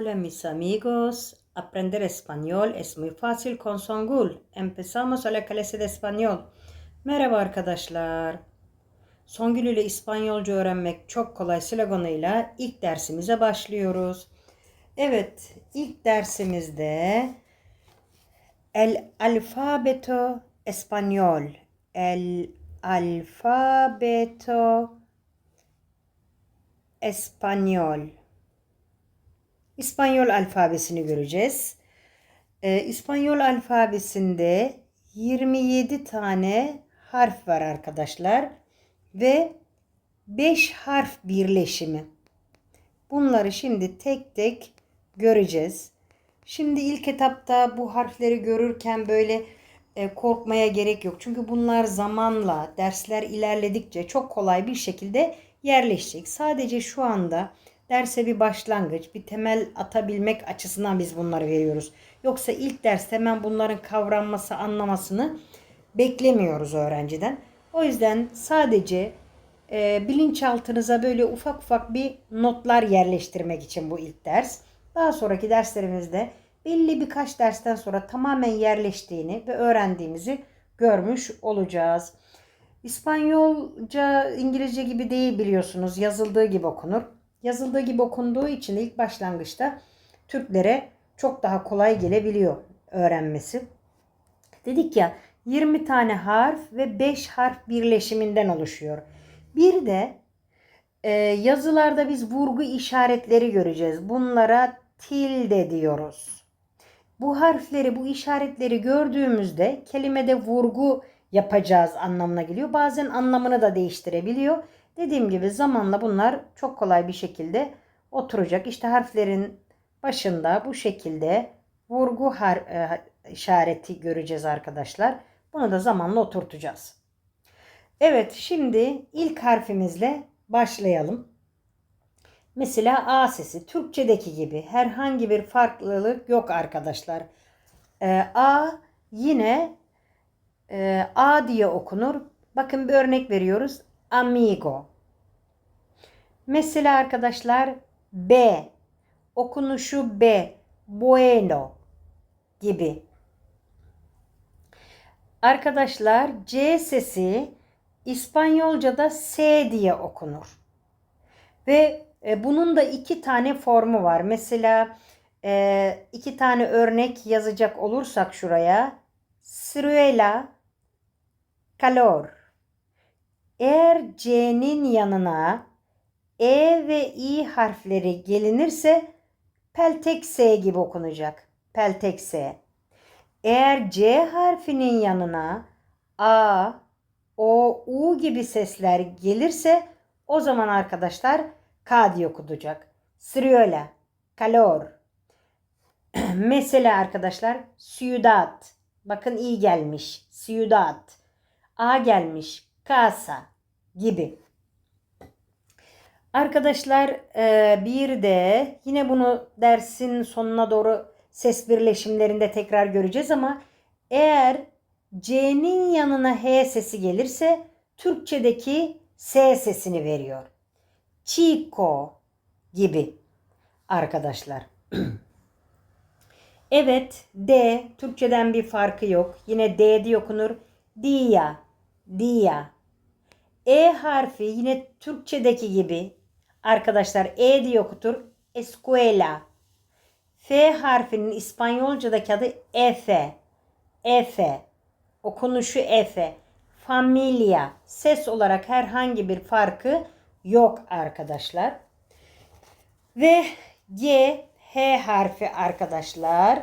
Hola mis amigos, aprender español es muy fácil con Songül. Empezamos a la clase de español. Merhaba arkadaşlar. Songül ile İspanyolca öğrenmek çok kolay sloganıyla ilk dersimize başlıyoruz. Evet, ilk dersimizde el alfabeto español. El alfabeto español. İspanyol alfabesini göreceğiz. Ee, İspanyol alfabesinde 27 tane harf var arkadaşlar ve 5 harf birleşimi. Bunları şimdi tek tek göreceğiz. Şimdi ilk etapta bu harfleri görürken böyle e, korkmaya gerek yok. Çünkü bunlar zamanla dersler ilerledikçe çok kolay bir şekilde yerleşecek. Sadece şu anda derse bir başlangıç, bir temel atabilmek açısından biz bunları veriyoruz. Yoksa ilk ders hemen bunların kavranması, anlamasını beklemiyoruz öğrenciden. O yüzden sadece e, bilinçaltınıza böyle ufak ufak bir notlar yerleştirmek için bu ilk ders. Daha sonraki derslerimizde belli birkaç dersten sonra tamamen yerleştiğini ve öğrendiğimizi görmüş olacağız. İspanyolca İngilizce gibi değil biliyorsunuz. Yazıldığı gibi okunur. Yazıldığı gibi okunduğu için ilk başlangıçta Türklere çok daha kolay gelebiliyor öğrenmesi. Dedik ya 20 tane harf ve 5 harf birleşiminden oluşuyor. Bir de e, yazılarda biz vurgu işaretleri göreceğiz. Bunlara tilde diyoruz. Bu harfleri, bu işaretleri gördüğümüzde kelimede vurgu yapacağız anlamına geliyor. Bazen anlamını da değiştirebiliyor. Dediğim gibi zamanla bunlar çok kolay bir şekilde oturacak. İşte harflerin başında bu şekilde vurgu har e, işareti göreceğiz arkadaşlar. Bunu da zamanla oturtacağız. Evet şimdi ilk harfimizle başlayalım. Mesela A sesi Türkçedeki gibi herhangi bir farklılık yok arkadaşlar. Ee, A yine e, A diye okunur. Bakın bir örnek veriyoruz. Amigo. Mesela arkadaşlar B. Okunuşu B. Bueno gibi. Arkadaşlar C sesi İspanyolca'da S diye okunur. Ve e, bunun da iki tane formu var. Mesela e, iki tane örnek yazacak olursak şuraya. Ciruela, calor. Eğer C'nin yanına E ve İ harfleri gelinirse peltek S gibi okunacak. Peltek S. Eğer C harfinin yanına A, O, U gibi sesler gelirse o zaman arkadaşlar K diye okutacak. Ciruela, calor. Mesela arkadaşlar ciudad. Bakın iyi gelmiş. Ciudad. A gelmiş. Casa gibi. Arkadaşlar bir de yine bunu dersin sonuna doğru ses birleşimlerinde tekrar göreceğiz ama eğer C'nin yanına H sesi gelirse Türkçedeki S sesini veriyor. Chico gibi arkadaşlar. evet D Türkçeden bir farkı yok. Yine D diye okunur. Dia, dia. E harfi yine Türkçedeki gibi arkadaşlar E diye okutur. Escuela. F harfinin İspanyolcadaki adı Efe. Efe. Okunuşu Efe. Familia. Ses olarak herhangi bir farkı yok arkadaşlar. Ve G, H harfi arkadaşlar.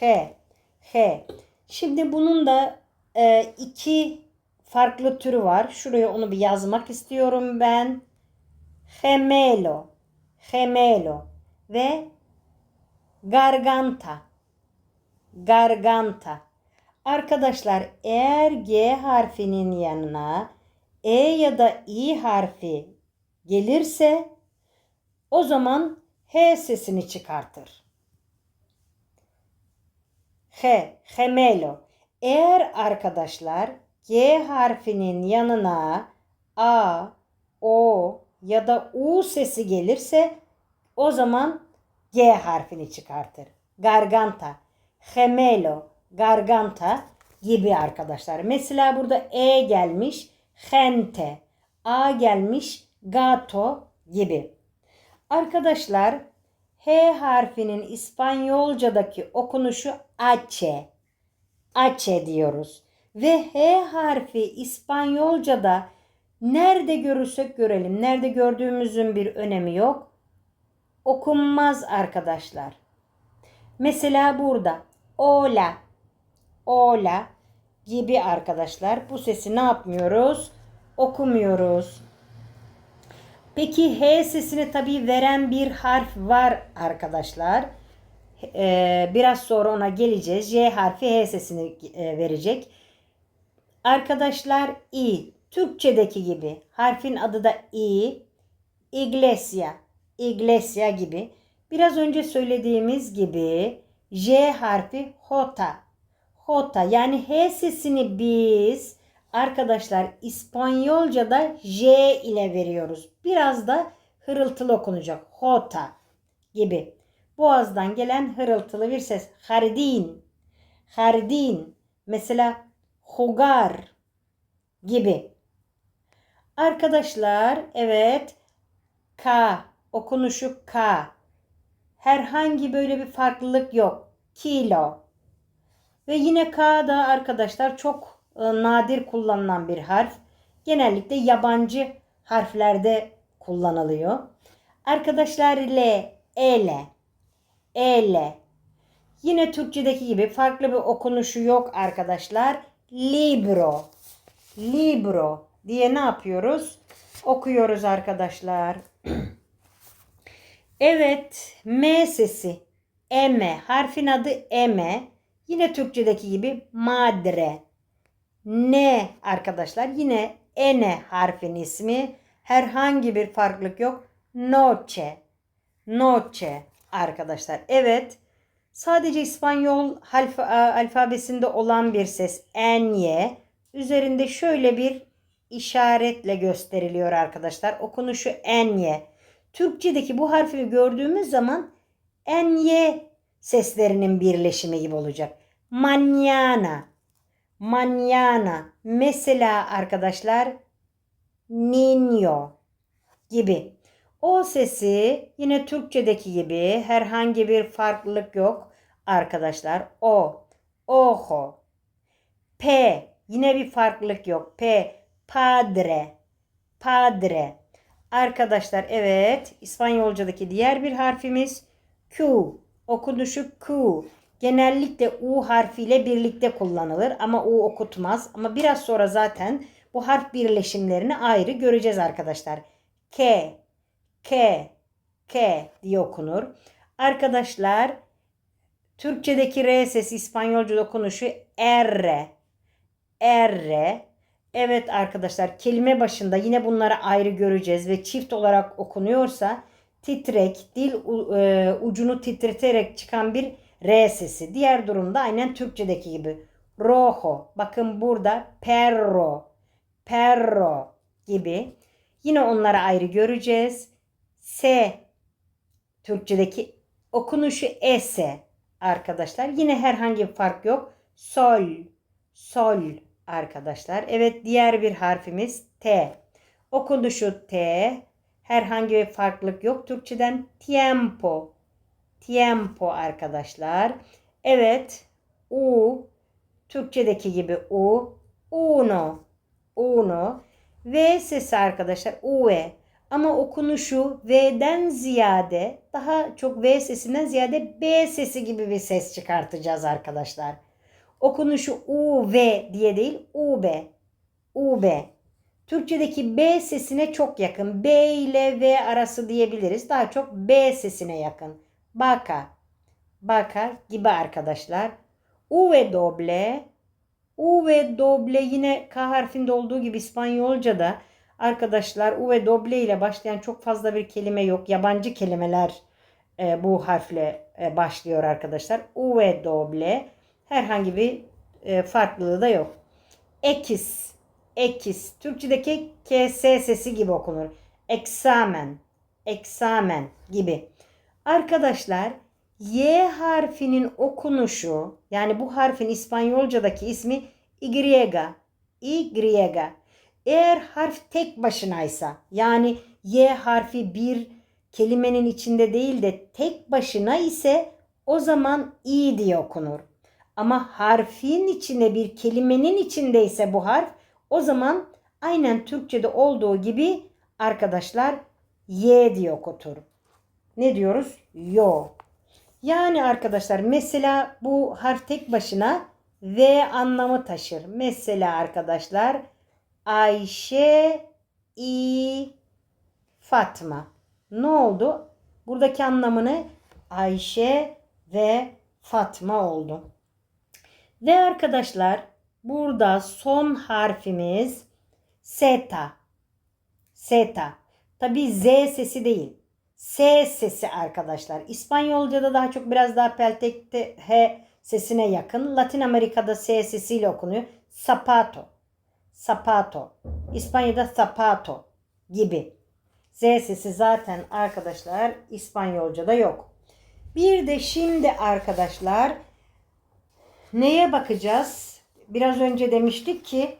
H. H. Şimdi bunun da e, iki farklı türü var. Şuraya onu bir yazmak istiyorum ben. Gemelo. Gemelo. Ve garganta. Garganta. Arkadaşlar eğer G harfinin yanına E ya da İ harfi gelirse o zaman H sesini çıkartır. H, gemelo. Eğer arkadaşlar G harfinin yanına A, O ya da U sesi gelirse o zaman G harfini çıkartır. Garganta, gemelo, garganta gibi arkadaşlar. Mesela burada E gelmiş, gente, A gelmiş, gato gibi. Arkadaşlar H harfinin İspanyolcadaki okunuşu ache. Ache diyoruz. Ve H harfi İspanyolcada nerede görürsek görelim, nerede gördüğümüzün bir önemi yok. Okunmaz arkadaşlar. Mesela burada ola, ola gibi arkadaşlar bu sesi ne yapmıyoruz? Okumuyoruz. Peki H sesini tabii veren bir harf var arkadaşlar. Ee, biraz sonra ona geleceğiz. J harfi H sesini e, verecek. Arkadaşlar I. Türkçedeki gibi. Harfin adı da I. Iglesia. Iglesia gibi. Biraz önce söylediğimiz gibi J harfi Hota. Hota yani H sesini biz arkadaşlar İspanyolca'da J ile veriyoruz. Biraz da hırıltılı okunacak. Hota gibi. Boğazdan gelen hırıltılı bir ses. Jardin. Jardin. Mesela jugar gibi. Arkadaşlar evet K okunuşu K. Herhangi böyle bir farklılık yok. Kilo. Ve yine K da arkadaşlar çok e, nadir kullanılan bir harf. Genellikle yabancı harflerde kullanılıyor. Arkadaşlar L, ele, ele. Yine Türkçedeki gibi farklı bir okunuşu yok arkadaşlar. Libro, libro diye ne yapıyoruz? Okuyoruz arkadaşlar. evet, M sesi. Eme, harfin adı eme. Yine Türkçedeki gibi madre. Ne arkadaşlar? Yine ene harfin ismi. Herhangi bir farklılık yok. Noche. Noche arkadaşlar. Evet. Sadece İspanyol alfa, alfabesinde olan bir ses enye üzerinde şöyle bir işaretle gösteriliyor arkadaşlar. Okunuşu enye. Türkçedeki bu harfi gördüğümüz zaman enye seslerinin birleşimi gibi olacak. Mañana. Mañana. Mesela arkadaşlar niño gibi. O sesi yine Türkçedeki gibi herhangi bir farklılık yok arkadaşlar. O, ojo. P yine bir farklılık yok. P, padre, padre. Arkadaşlar evet İspanyolcadaki diğer bir harfimiz Q. Okunuşu Q. Genellikle U harfiyle birlikte kullanılır ama U okutmaz. Ama biraz sonra zaten bu harf birleşimlerini ayrı göreceğiz arkadaşlar. K, K, K diye okunur. Arkadaşlar Türkçedeki R sesi İspanyolca okunuşu R. R. Evet arkadaşlar kelime başında yine bunları ayrı göreceğiz ve çift olarak okunuyorsa titrek, dil e, ucunu titreterek çıkan bir R sesi. Diğer durumda aynen Türkçedeki gibi. Rojo. Bakın burada perro, perro gibi. Yine onları ayrı göreceğiz. S Türkçedeki okunuşu ese arkadaşlar. Yine herhangi bir fark yok. Sol, sol arkadaşlar. Evet diğer bir harfimiz T. Okunuşu T. Herhangi bir farklılık yok. Türkçeden tiempo. Tiempo arkadaşlar. Evet. U. Türkçedeki gibi U. Uno. Uno. V sesi arkadaşlar. Ue. Ama okunuşu V'den ziyade daha çok V sesinden ziyade B sesi gibi bir ses çıkartacağız arkadaşlar. Okunuşu U V diye değil U B. U B. Türkçedeki B sesine çok yakın. B ile V arası diyebiliriz. Daha çok B sesine yakın. Baka. Baka gibi arkadaşlar. U ve doble. U ve doble yine K harfinde olduğu gibi İspanyolca'da arkadaşlar U ve doble ile başlayan çok fazla bir kelime yok. Yabancı kelimeler e, bu harfle e, başlıyor arkadaşlar. U ve doble herhangi bir e, farklılığı da yok. Ekis, ekis. Türkçedeki KS sesi gibi okunur. Eksamen, eksamen gibi. Arkadaşlar Y harfinin okunuşu yani bu harfin İspanyolcadaki ismi Y. Y. Eğer harf tek başınaysa yani Y harfi bir kelimenin içinde değil de tek başına ise o zaman i diye okunur. Ama harfin içinde bir kelimenin içindeyse bu harf o zaman aynen Türkçe'de olduğu gibi arkadaşlar y diye okutur. Ne diyoruz? Yo. Yani arkadaşlar mesela bu harf tek başına V anlamı taşır. Mesela arkadaşlar Ayşe, İ, Fatma. Ne oldu? Buradaki anlamını Ayşe ve Fatma oldu. Ve arkadaşlar burada son harfimiz seta. Seta. Tabi Z sesi değil. S sesi arkadaşlar. İspanyolca'da daha çok biraz daha peltekte H sesine yakın. Latin Amerika'da S sesiyle okunuyor. Zapato. Zapato. İspanya'da zapato gibi. Z sesi zaten arkadaşlar İspanyolca'da yok. Bir de şimdi arkadaşlar neye bakacağız? Biraz önce demiştik ki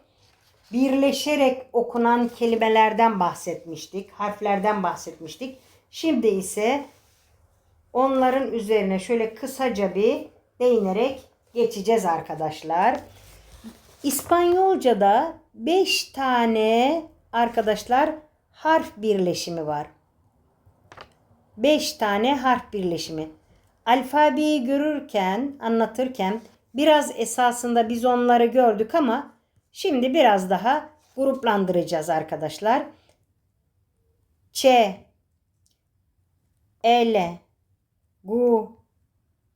birleşerek okunan kelimelerden bahsetmiştik. Harflerden bahsetmiştik. Şimdi ise onların üzerine şöyle kısaca bir değinerek geçeceğiz arkadaşlar. İspanyolca'da 5 tane arkadaşlar harf birleşimi var. 5 tane harf birleşimi. Alfabeyi görürken, anlatırken biraz esasında biz onları gördük ama şimdi biraz daha gruplandıracağız arkadaşlar. Ç, L, Gu,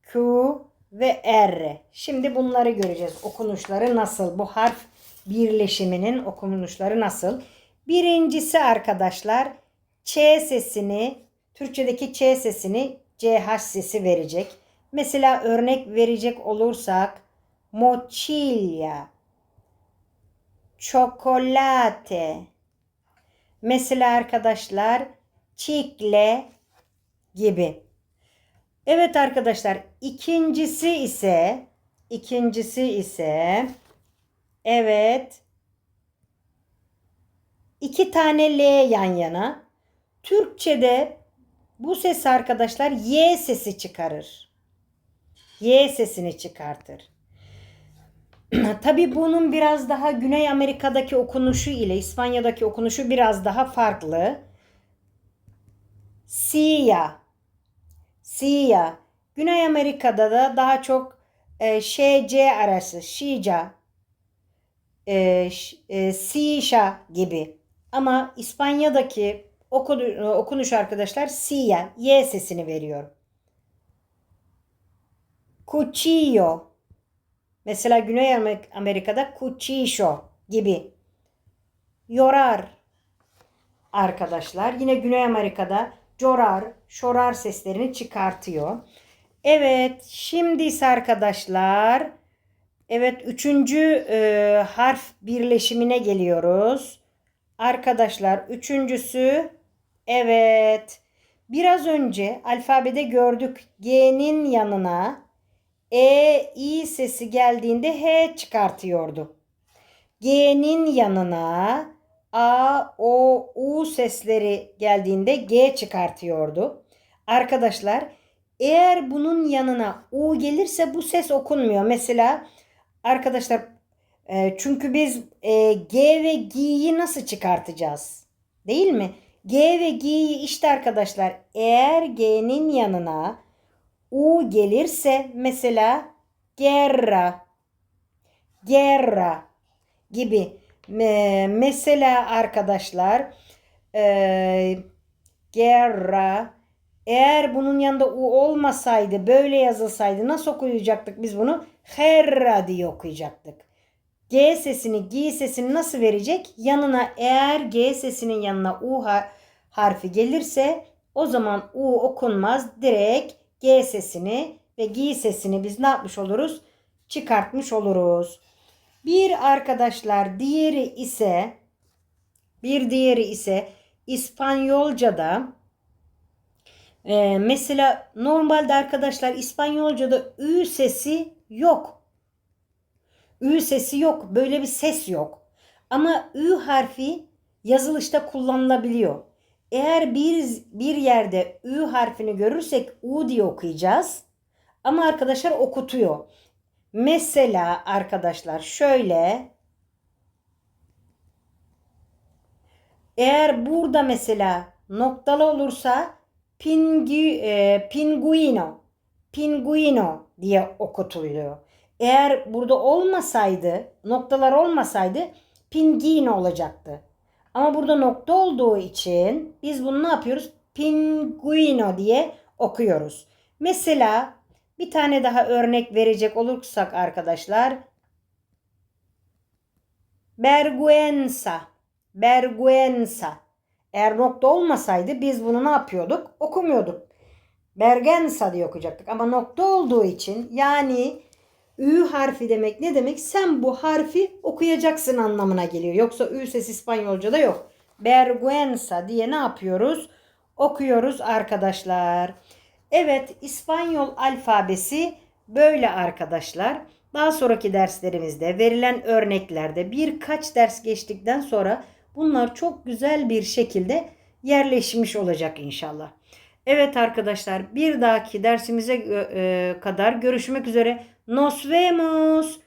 Q ve R. Şimdi bunları göreceğiz. Okunuşları nasıl? Bu harf birleşiminin okunuşları nasıl? Birincisi arkadaşlar Ç sesini, Türkçedeki Ç sesini CH sesi verecek. Mesela örnek verecek olursak mochila, çokolate. Mesela arkadaşlar çikle gibi. Evet arkadaşlar ikincisi ise ikincisi ise evet iki tane L yan yana. Türkçe'de bu ses arkadaşlar Y sesi çıkarır. Y sesini çıkartır. Tabi bunun biraz daha Güney Amerika'daki okunuşu ile İspanya'daki okunuşu biraz daha farklı. Sia. Sia. Güney Amerika'da da daha çok e, ş-c arası. Şica. E, e, sişa gibi. Ama İspanya'daki okunuş arkadaşlar Sia. Y sesini veriyor. Cuchillo. Mesela Güney Amerika'da cuchillo gibi. Yorar arkadaşlar. Yine Güney Amerika'da corar, şorar seslerini çıkartıyor. Evet, şimdi ise arkadaşlar evet üçüncü e, harf birleşimine geliyoruz. Arkadaşlar üçüncüsü evet biraz önce alfabede gördük G'nin yanına E, I sesi geldiğinde H çıkartıyordu. G'nin yanına A, O, U sesleri geldiğinde G çıkartıyordu. Arkadaşlar eğer bunun yanına U gelirse bu ses okunmuyor. Mesela arkadaşlar e, çünkü biz e, G ve G'yi nasıl çıkartacağız? Değil mi? G ve G'yi işte arkadaşlar eğer G'nin yanına U gelirse mesela guerra, guerra gibi mesela arkadaşlar e, guerra eğer bunun yanında u olmasaydı böyle yazılsaydı nasıl okuyacaktık biz bunu? Herra diye okuyacaktık. G sesini, G sesini nasıl verecek? Yanına eğer G sesinin yanına U harfi gelirse o zaman U okunmaz. Direkt G sesini ve G sesini biz ne yapmış oluruz? Çıkartmış oluruz. Bir arkadaşlar diğeri ise bir diğeri ise İspanyolca'da Ee, mesela normalde arkadaşlar İspanyolca'da ü sesi yok. Ü sesi yok. Böyle bir ses yok. Ama ü harfi yazılışta kullanılabiliyor. Eğer bir bir yerde ü harfini görürsek u diye okuyacağız. Ama arkadaşlar okutuyor. Mesela arkadaşlar şöyle eğer burada mesela noktalı olursa pingu, e, pinguino pinguino diye okutuluyor. Eğer burada olmasaydı, noktalar olmasaydı pingino olacaktı. Ama burada nokta olduğu için biz bunu ne yapıyoruz? Pinguino diye okuyoruz. Mesela bir tane daha örnek verecek olursak arkadaşlar. Berguenza. Berguenza. Eğer nokta olmasaydı biz bunu ne yapıyorduk? Okumuyorduk. Bergensa diye okuyacaktık. Ama nokta olduğu için yani Ü harfi demek ne demek? Sen bu harfi okuyacaksın anlamına geliyor. Yoksa Ü ses İspanyolca'da yok. Berguenza diye ne yapıyoruz? Okuyoruz arkadaşlar. Evet İspanyol alfabesi böyle arkadaşlar. Daha sonraki derslerimizde verilen örneklerde birkaç ders geçtikten sonra bunlar çok güzel bir şekilde yerleşmiş olacak inşallah. Evet arkadaşlar bir dahaki dersimize e, kadar görüşmek üzere. Nos vemos.